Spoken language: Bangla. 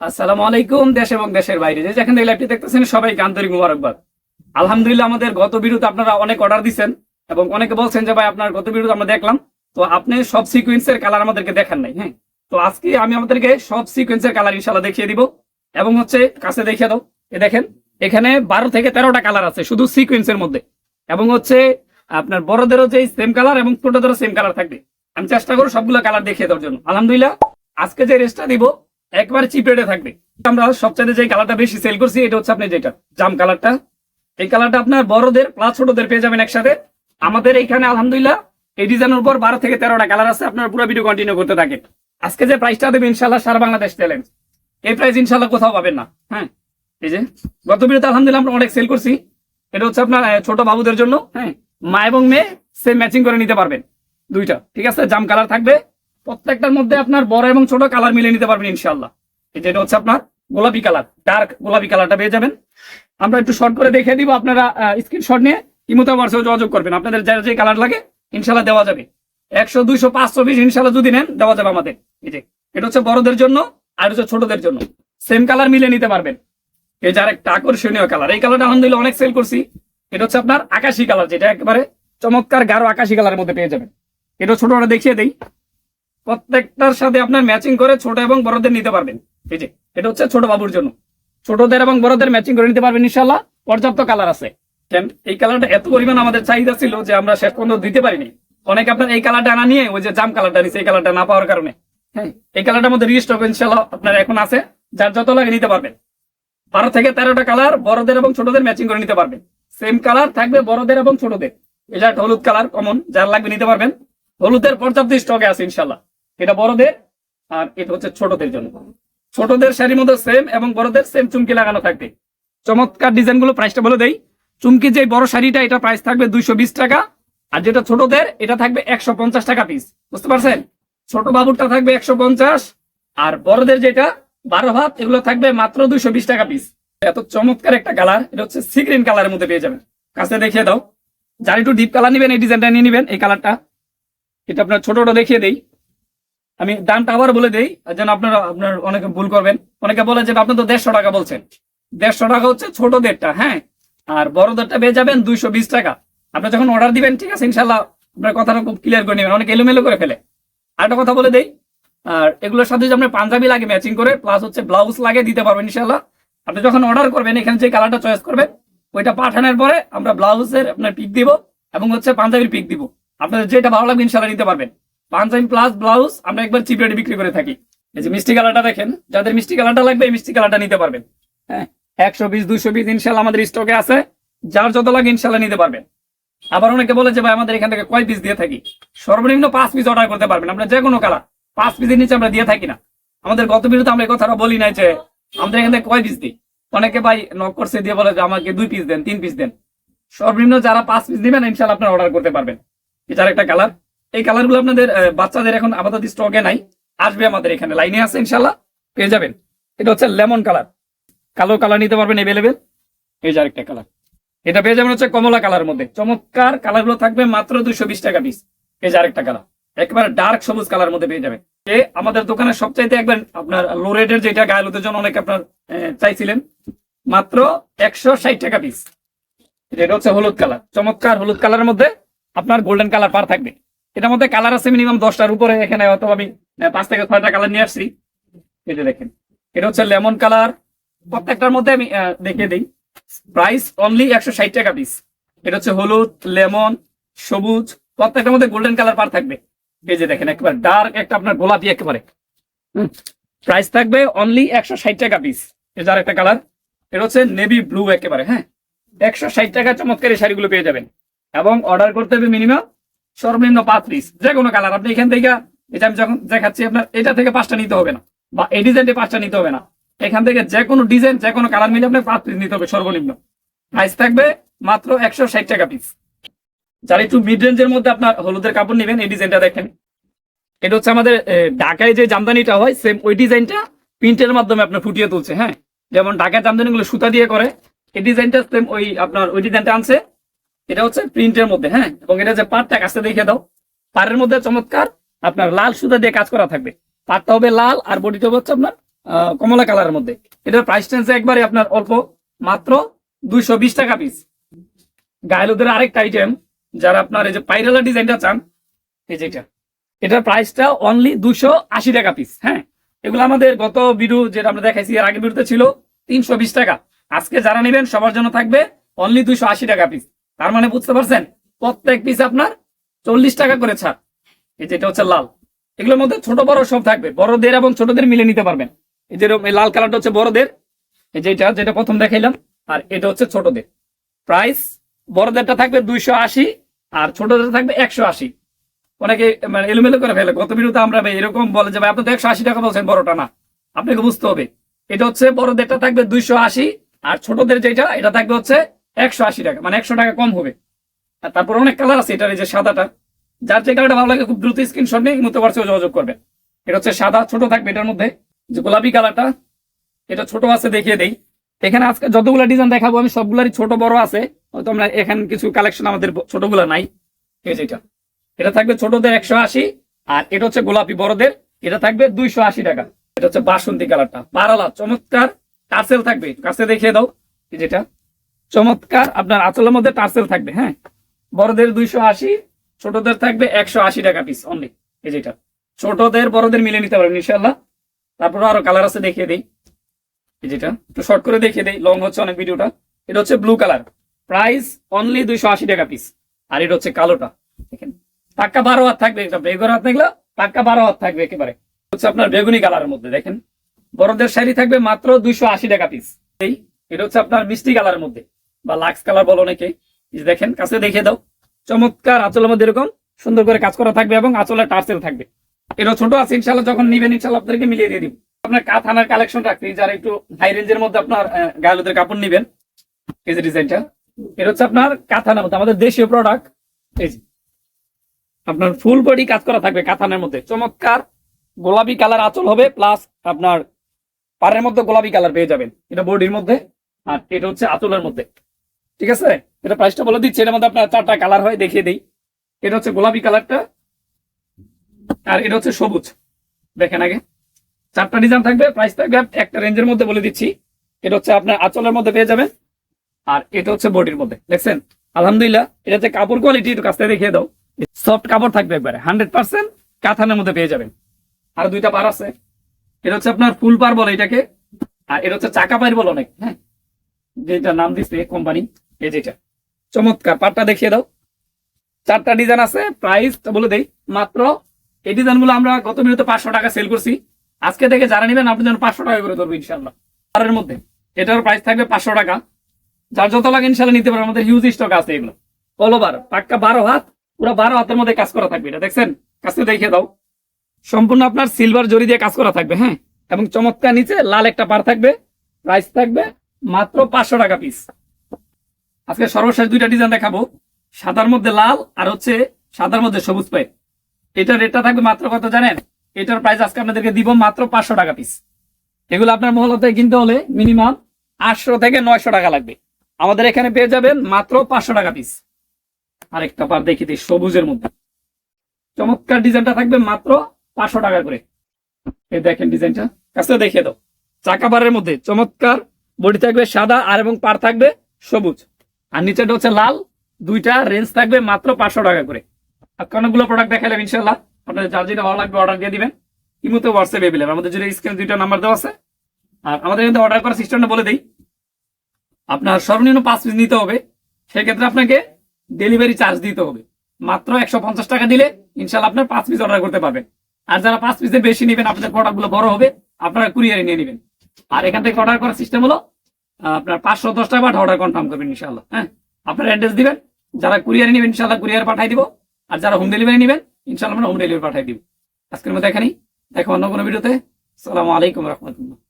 আসসালামু আলাইকুম, দেশ এবং দেশের বাইরে। যে যেখানে লাইভটি দেখতেছেন, সবাইকে আন্তরিক মুবারকবাদ। আলহামদুলিল্লাহ, আমাদের গত ভিডিওতে আপনারা অনেক অর্ডার দিচ্ছেন এবং অনেকে বলছেন যে, ভাই, আপনার গত ভিডিওতে আমরা দেখলাম। তো আপনি সব সিকোয়েন্সের কালার আমাদেরকে দেখান নাই হ্যাঁ? তো আজকে আমি আমাদেরকে সব সিকোয়েন্সের কালার ইনশাল্লাহ দেখিয়ে দিব এবং হচ্ছে কাছে দেখিয়ে দাও। এ দেখেন, এখানে বারো থেকে তেরোটা কালার আছে শুধু সিকোয়েন্সের মধ্যে। এবং হচ্ছে আপনার বড়দেরও যে সেম কালার এবং ছোটদেরও সেম কালার থাকবে। আমি চেষ্টা করব সবগুলো কালার দেখিয়ে দেওয়ার জন্য। আলহামদুলিল্লাহ, আজকে যে রেস্টটা দিব একবারে চিপ রেটে থাকবে। আমরা সবচাইতে যে কালারটা বেশি সেল করছি, এটা হচ্ছে আপনি যেটা, জাম কালারটা এই কালারটা আপনার বড়দের প্লাস ছোটদের পেয়ে যাবেন একসাথে। আমাদের এখানে আলহামদুলিল্লাহ, এই ডিজাইনের উপর বারো থেকে তেরোটা কালার আছে, আপনার পুরো ভিডিও কন্টিনিউ করতে থাকে আজকে যে প্রাইসটা দেবে ইনশাল্লাহ সারা বাংলাদেশ চ্যালেঞ্জ এই প্রাইস ইনশাল্লাহ কোথাও পাবেন না হ্যাঁ? এই যে, গত ভিডিওতে আলহামদুলিল্লাহ আমরা অনেক সেল করছি। এটা হচ্ছে আপনার ছোট বাবুদের জন্য হ্যাঁ? মা এবং মেয়ে সেম ম্যাচিং করে নিতে পারবেন, দুইটা, ঠিক আছে? জাম কালার থাকবে প্রত্যেকটার মধ্যে আপনার বড় এবং ছোট কালার মিলিয়ে নিতে পারবেন ইনশাল্লাহ যেটা হচ্ছে আপনার গোলাপি কালার ডার্ক গোলাপি কালারটা পেয়ে যাবেন। আমরা একটু শর্ট করে দেখিয়ে দিব আপনারা স্ক্রিনশট নিয়ে ইমোতে হোয়াটসঅ্যাপে যোগাযোগ করবেন। আপনাদের যার যে কালার লাগে ইনশাল্লাহ দেওয়া যাবে। একশো, দুইশো, পাঁচশো, বিশ ইনশাল্লাহ যদি নেন, দেওয়া যাবে আমাদের। এই যে, এটা হচ্ছে বড়দের জন্য, আর হচ্ছে ছোটদের জন্য। সেম কালার মিলে নিতে পারবেন। এই যার একটা আকর্ষণীয় কালার এই কালারটা আলহামদুলিল্লাহ অনেক সেল করছি। এটা হচ্ছে আপনার আকাশি কালার যেটা একেবারে চমৎকার গাঢ় আকাশি কালারের মধ্যে পেয়ে যাবেন। এটা ছোটটা দেখিয়ে দেই। প্রত্যেকটার সাথে আপনার ম্যাচিং করে ছোট এবং বড়দের নিতে পারবেন। এই যে, এটা হচ্ছে ছোট বাবুর জন্য। ছোটদের এবং বড়দের ম্যাচিং করে নিতে পারবেন ইনশাল্লাহ পর্যাপ্ত কালার আছে। এই কালারটা এত পরিমাণ আমাদের চাহিদা ছিল যে আমরা শেষ পর্যন্ত দিতে পারিনি। অনেকে আপনার এই কালারটা আনা নিয়ে ওই যে জাম কালারটা নিচ্ছে এই কালারটা না পাওয়ার কারণে। হ্যাঁ এই কালারটার মধ্যে রিস্টক ইনশাল্লাহ আপনার এখন আছে। যার যত লাগে নিতে পারবেন। বারো থেকে তেরোটা কালার বড়দের এবং ছোটদের ম্যাচিং করে নিতে পারবেন। সেম কালার থাকবে বড়দের এবং ছোটদের। এটা হলুদ কালার কমন যার লাগবে নিতে পারবেন। হলুদের পর্যাপ্ত স্টকে আছে ইনশাল্লাহ এটা বড়দের, আর এটা হচ্ছে ছোটদের জন্য। ছোটদের শাড়ির মধ্যে সেম এবং বড়দের সেম চুমকি লাগানো থাকবে। চমৎকার ডিজাইনগুলো প্রাইসটা বলে দেই। চুমকি যে বড় শাড়িটা, এটা প্রাইস থাকবে দুইশো বিশ টাকা। আর যেটা ছোটদের, এটা থাকবে একশো পঞ্চাশ টাকা পিস বুঝতে পারছেন? ছোট বাবুরটা থাকবে একশো পঞ্চাশ। আর বড়দের যেটা, বারো ভাত এগুলো থাকবে মাত্র দুইশো বিশ টাকা পিস এত চমৎকার একটা কালার এটা হচ্ছে সিগ্রিন কালারের মধ্যে পেয়ে যাবেন। কাছে দেখিয়ে দাও। যার একটু ডিপ কালার নিবেন, এই ডিজাইনটা নিয়ে নিবেন, এই কালারটা এটা আপনার ছোট ছোট দেখিয়ে দেই। আমি দামটা আবার বলে দেই, যেন আপনারা, আপনার অনেকে ভুল করবেন। অনেকে বলে যে আপনি তো দেড়শো টাকা বলছেন। দেড়শো টাকা হচ্ছে ছোটদেরটা হ্যাঁ? আর বড়দেরটা পেয়ে যাবেন দুইশো বিশ টাকা। আপনি যখন অর্ডার দিবেন, ঠিক আছে ইনশাল্লাহ আপনার কথাটা খুব ক্লিয়ার করে নেবেন। অনেক এলোমেলো করে ফেলে। আরেকটা কথা বলে দেই, আর এগুলোর সাথে যদি আপনার পাঞ্জাবি লাগে ম্যাচিং করে প্লাস হচ্ছে ব্লাউজ লাগে, দিতে পারবেন ইনশাল্লাহ আপনি যখন অর্ডার করবেন, এখানে যে কালারটা চয়েস করবেন, ওইটা পাঠানোর পরে আমরা ব্লাউজের আপনার পিক দিব এবং হচ্ছে পাঞ্জাবির পিক দিব। আপনাদের যেটা ভালো লাগবে ইনশাল্লাহ নিতে পারবেন। পাঞ্জাবি প্লাস ব্লাউজ আমরা একবার চিপ রেটে বিক্রি করে থাকি। এই যে মিষ্টি কালারটা দেখেন, যাদের মিষ্টি কালারটা লাগবে এই মিষ্টি কালারটা নিতে পারবেন। হ্যাঁ একশো বিশ, দুইশো বিশ ইনশাল্লাহ আমাদের স্টকে আছে। যার যত লাগে ইনশাল্লাহ নিতে পারবেন। আবার অনেকে বলে যে ভাই, আমাদের এখান থেকে কয় পিস দিয়ে থাকি? সর্বনিম্ন পাঁচ পিস অর্ডার করতে পারবেন। আমরা যে কোনো কালার পাঁচ পিসের নিচে আমরা দিয়ে থাকি না। আমাদের গত বিরুদ্ধে আমরা এই কথাটা বলি নাই যে আমাদের এখান থেকে কয় পিস দিই? অনেকে ভাই নক করছে, দিয়ে বলে যে আমাকে দুই পিস দেন, তিন পিস দেন। সর্বনিম্ন যারা পাঁচ পিস দিবেন ইনশাল্লাহ আপনারা অর্ডার করতে পারবেন। এটার একটা কালার এই কালারগুলো আপনাদের বাচ্চাদের এখন আপাতত স্টকে নাই। আসবে আমাদের এখানে লাইনে আছে ইনশাল্লাহ পেয়ে যাবেন। এটা হচ্ছে লেমন কালার কালো কালার নিতে পারবেন এভেলেবেল এই যে আরেকটা কালার এটা পেয়ে যাবেন হচ্ছে কমলা কালার মধ্যে। চমৎকার কালারগুলো থাকবে মাত্র দুইশো বিশ টাকা পিস এই যে আরেকটা কালার একেবারে ডার্ক সবুজ কালার মধ্যে পেয়ে যাবেন। এ আমাদের দোকানের সবচাইতে একবার আপনার লো রেটের যেটা গায়ে জন্য অনেক আপনার চাইছিলেন, মাত্র একশো ষাট টাকা পিস এটা হচ্ছে হলুদ কালার চমৎকার হলুদ কালারের মধ্যে আপনার গোল্ডেন কালার পার থাকবে। এটার মধ্যে কালার আছে মিনিমাম দশটার উপরে, এখানে হয়তো আমি পাঁচ থেকে ছয়টা কালার নিয়ে আসছি। এটা দেখেন, এটা হচ্ছে লেমন কালার প্রত্যেকটার মধ্যে আমি দেখিয়ে দিই। প্রাইস অনলি একশো ষাট টাকা পিস এটা হচ্ছে হলুদ লেমন সবুজ, প্রত্যেকটার মধ্যে গোল্ডেন কালার পার থাকবে। এই যে দেখেন, একেবারে ডার্ক একটা আপনার গোলাপি একেবারে। প্রাইস থাকবে অনলি একশো ষাট টাকা পিস এই যার একটা কালার এটা হচ্ছে নেভি ব্লু একেবারে হ্যাঁ। একশো ষাট টাকা চমৎকার এই শাড়িগুলো পেয়ে যাবেন। এবং অর্ডার করতে হবে মিনিমাম সর্বনিম্ন পাঁচ পিস যে কোনো কালার আপনি এখান থেকে এটা আমি যখন দেখাচ্ছি আপনার, এটা থেকে পাঁচটা নিতে হবে না। বা এই ডিজাইনটা পাঁচটা নিতে হবে না। এখান থেকে যে কোনো ডিজাইন যে কোনো কালার মিলে আপনার পাঁচ পিস নিতে হবে সর্বনিম্ন। প্রাইস থাকবে মাত্র একশো ষাট টাকা পিস যারা একটু মিড রেঞ্জের মধ্যে আপনার হলুদের কাপড় নেবেন, এই ডিজাইনটা দেখেন। এটা হচ্ছে আমাদের ঢাকায় যে জামদানিটা হয় সেম ওই ডিজাইনটা প্রিন্টের মাধ্যমে আপনার ফুটিয়ে তুলছে হ্যাঁ? যেমন ঢাকায় জামদানিগুলো সুতা দিয়ে করে, এই ডিজাইনটা সেম ওই আপনার, ওই ডিজাইনটা আনছে। এটা হচ্ছে প্রিন্টের মধ্যে হ্যাঁ? এবং এটা যে পাটটা কাছে দেখে দাও, পাড়ের মধ্যে চমৎকার আপনার লাল সুতা দিয়ে কাজ করা থাকবে। পাটটা হবে লাল আর বডিটা হচ্ছে আপনার কমলা কালারের মধ্যে। এটার প্রাইস টেন্স একবারে আপনার অল্প, মাত্র দুইশো বিশ টাকা পিস গায়েলুদের আরেকটা আইটেম যারা আপনার এই যে পাইরালা ডিজাইনটা চান, এই যেটা এটার প্রাইসটা অনলি দুশো আশি টাকা পিস হ্যাঁ? এগুলো আমাদের গত ভিডিও যেটা আমরা দেখাইছি, এর আগের ভিডিওতে ছিল তিনশো বিশ টাকা। আজকে যারা নেবেন, সবার জন্য থাকবে অনলি দুইশো আশি টাকা পিস তার মানে বুঝতে পারছেন? প্রত্যেক পিস আপনার চল্লিশ টাকা করে ছাড়। এই যেটা হচ্ছে লাল। এগুলোর মধ্যে ছোট বড় সব থাকবে। বড়দের এবং ছোটদের মিলে নিতে পারবেন। এই যে লাল কালারটা হচ্ছে বড়দের। এই যেটা যেটা প্রথম দেখাইলাম। আর এটা হচ্ছে ছোটদের। প্রাইস বড়দেরটা থাকবে দুইশো আশি আর ছোটদের থাকবে একশো আশি। অনেকে মানে এলোমেলো করে ফেলে। গত বিরুদ্ধে আমরা এরকম বলে যে আপনি তো একশো আশি টাকা বলছেন, বড়টা না। আপনাকে বুঝতে হবে। এটা হচ্ছে বড়দেরটা থাকবে দুইশো আশি আর ছোটদের যেটা, এটা থাকবে হচ্ছে একশো আশি টাকা মানে একশো টাকা কম হবে। আর তারপর অনেক কালার আছে এটার, এই যে সাদাটা। যার যে কালারটা ভালো লাগে, খুব দ্রুত স্ক্রিনশট নিয়ে মতো পারছে যোগাযোগ করবে এটা হচ্ছে সাদা, ছোট থাকবে এটার মধ্যে, যে গোলাপি কালারটা এটা ছোট আছে দেখিয়ে দেই। এখানে আজকে যতগুলো ডিজাইন দেখাবো, আমি সবগুলারই ছোট বড় আছে, হয়তো আমরা এখানে কিছু কালেকশন আমাদের ছোটগুলো নাই। এই যেটা এটা। এটা থাকবে ছোটদের একশো আশি, আর এটা হচ্ছে গোলাপি বড়দের, এটা থাকবে দুইশো আশি টাকা। এটা হচ্ছে বাসন্তী কালারটা পারালা চমৎকার। টার্সেল থাকবে, কাছে দেখিয়ে দাও। যেটা চমৎকার। আপনার আঁচলের মধ্যে টার্সেল থাকবে হ্যাঁ? বড়দের দুইশো আশি, ছোটদের থাকবে একশো আশি টাকা পিস অনলি এই যেটা। ছোটদের, বড়দের মিলে নিতে পারবেন ইনশাল্লাহ তারপরে আরও কালার আছে, দেখিয়ে দিই। এই যেটা, একটু শর্ট করে দেখিয়ে দিই লং হচ্ছে অনেক ভিডিওটা। এটা হচ্ছে ব্লু কালার প্রাইস অনলি দুইশো আশি টাকা পিস আর এটা হচ্ছে কালোটা। দেখেন পাক্কা বারো হাত থাকবে, এটা হাত থাকলে পাক্কা বারো হাত থাকবে একেবারে। হচ্ছে আপনার বেগুনি কালারের মধ্যে, দেখেন। বড়দের শাড়ি থাকবে মাত্র দুইশো আশি টাকা পিস এই, এটা হচ্ছে আপনার মিষ্টি কালারের মধ্যে। বা লাক্স কালার বলো অনেকে। দেখেন, কাছে দেখিয়ে দাও। চমৎকার আঁচলের মধ্যে এরকম সুন্দর করে কাজ করা থাকবে এবং আঁচলে টার্সেল থাকবে। এটা ছোট আছে ইনশাল্লাহ যখন নিবেন ইনশাল্লাহ আপনাদেরকে মিলিয়ে দিয়ে দিব। আপনার কাথানার কালেকশন রাখতে যারা একটু হাই রেঞ্জের মধ্যে আপনার গায়েলুদের কাপড় নিবেন, এই যে ডিজাইনটা এটা হচ্ছে আপনার কাথানার মধ্যে, আমাদের দেশীয় প্রোডাক্ট এই যে। আপনার ফুল বডি কাজ করা থাকবে কাথানের মধ্যে। চমৎকার গোলাপি কালার আঁচল হবে প্লাস আপনার পাড়ের মধ্যে গোলাপি কালার পেয়ে যাবেন। এটা বডির মধ্যে, আর এটা হচ্ছে আঁচলের মধ্যে। ঠিক আছে? এটা প্রাইসটা বলে দিচ্ছি, এর মধ্যে আপনার চারটা কালার হয়, দেখিয়ে দিই। এটা হচ্ছে গোলাপি কালারটা আর এটা হচ্ছে সবুজ। দেখেন আগে। চারটা ডিজাইন থাকবে প্রাইস থাকবে একটা রেঞ্জের মধ্যে বলে দিচ্ছি। এটা হচ্ছে আপনার আঁচলের মধ্যে পেয়ে যাবেন, আর এটা হচ্ছে বডির মধ্যে। দেখছেন? আলহামদুলিল্লাহ, এটা হচ্ছে কাপড় কোয়ালিটি একটু কাছ থেকে দেখিয়ে দাও। সফট কাপড় থাকবে একবারে হান্ড্রেড পার্সেন্ট কাথানের মধ্যে পেয়ে যাবেন। আর দুইটা পার আছে। এটা হচ্ছে আপনার ফুল পার বলে এটাকে, আর এটা হচ্ছে চাকা পায়ের বলে অনেক হ্যাঁ? যেটা নাম দিচ্ছে কোম্পানি এই চমৎকার, পাটটা দেখিয়ে দাও। চারটা ডিজাইন আছে প্রাইস বলে দেই, মাত্র এই ডিজাইনগুলো আমরা গত পাঁচশো টাকা সেল করছি। আজকে থেকে যারা নেবেন আপনার জন্য পাঁচশো টাকা করে মধ্যে এটার প্রাইস থাকবে পাঁচশো টাকা। যার যত লাগে ইনশাল্লাহ নিতে আমাদের হিউজ স্টক আছে এগুলো। ওভার পাক্কা বারো হাত, পুরো বারো হাতের মধ্যে কাজ করা থাকবে এটা, দেখছেন? কাছে দেখিয়ে দাও। সম্পূর্ণ আপনার সিলভার জরি দিয়ে কাজ করা থাকবে হ্যাঁ? এবং চমৎকার নিচে লাল একটা পার থাকবে প্রাইস থাকবে মাত্র পাঁচশো টাকা পিস আজকে সর্বশেষ দুইটা ডিজাইন দেখাবো। সাদার মধ্যে লাল আর হচ্ছে সাদার মধ্যে সবুজ পাই। এটার রেটটা থাকবে মাত্র কত জানেন? এটার প্রাইস আজকে আপনাদেরকে দিব মাত্র পাঁচশো টাকা পিস এগুলো আপনার মহলতে কিনতে হলে মিনিমাম আটশো থেকে নয়শো টাকা লাগবে। আমাদের এখানে পেয়ে যাবেন মাত্র পাঁচশো টাকা পিস আরেকটা পার দেখি দিই সবুজের মধ্যে। চমৎকার ডিজাইনটা থাকবে মাত্র পাঁচশো টাকা করে। এই দেখেন ডিজাইনটা কাছে দেখিয়ে দাও। চাকা বারের মধ্যে চমৎকার। বডি থাকবে সাদা আর এবং পার থাকবে সবুজ। আর নিচেটা হচ্ছে লাল। দুইটা রেঞ্জ থাকবে মাত্র পাঁচশো টাকা করে। আর অনেকগুলো প্রোডাক্ট দেখালাম ইনশাল্লাহ আপনাদের যার যেটা ভালো লাগবে অর্ডার দিয়ে দিবেন। ইমুতে হোয়াটসঅ্যাপ এভেলেবল আমাদের যদি স্ক্রিনে দুইটা নাম্বার দেওয়া আছে। আর আমাদের কিন্তু অর্ডার করার সিস্টেমটা বলে দিই। আপনার সর্বনিম্ন পাঁচ পিস নিতে হবে। সেক্ষেত্রে আপনাকে ডেলিভারি চার্জ দিতে হবে। মাত্র একশো পঞ্চাশ টাকা দিলে ইনশাল্লাহ আপনার পাঁচ পিস অর্ডার করতে পারবেন। আর যারা পাঁচ পিসের বেশি নেবেন, আপনাদের প্রোডাক্টগুলো বড় হবে, আপনারা কুরিয়ারে নিয়ে নেবেন। আর এখান থেকে অর্ডার করার সিস্টেম হলো আপনার পাঁচশো দশটা টাকা অর্ডার কনফার্ম করবেন ইনশাল্লাহ হ্যাঁ? আপনার অ্যাড্রেস দিবেন, যারা কুরিয়ারে নেবেন ইনশাল্লাহ কুরিয়ার পাঠাই দিব, আর যারা হোম ডেলিভারি নেবেন ইনশাল্লাহ আমরা হোম ডেলিভারি পাঠাই দিব। আজকের মতো এখানেই, দেখো অন্য কোনো ভিডিওতে। সালামু আলাইকুম রহমতুল্লাহ।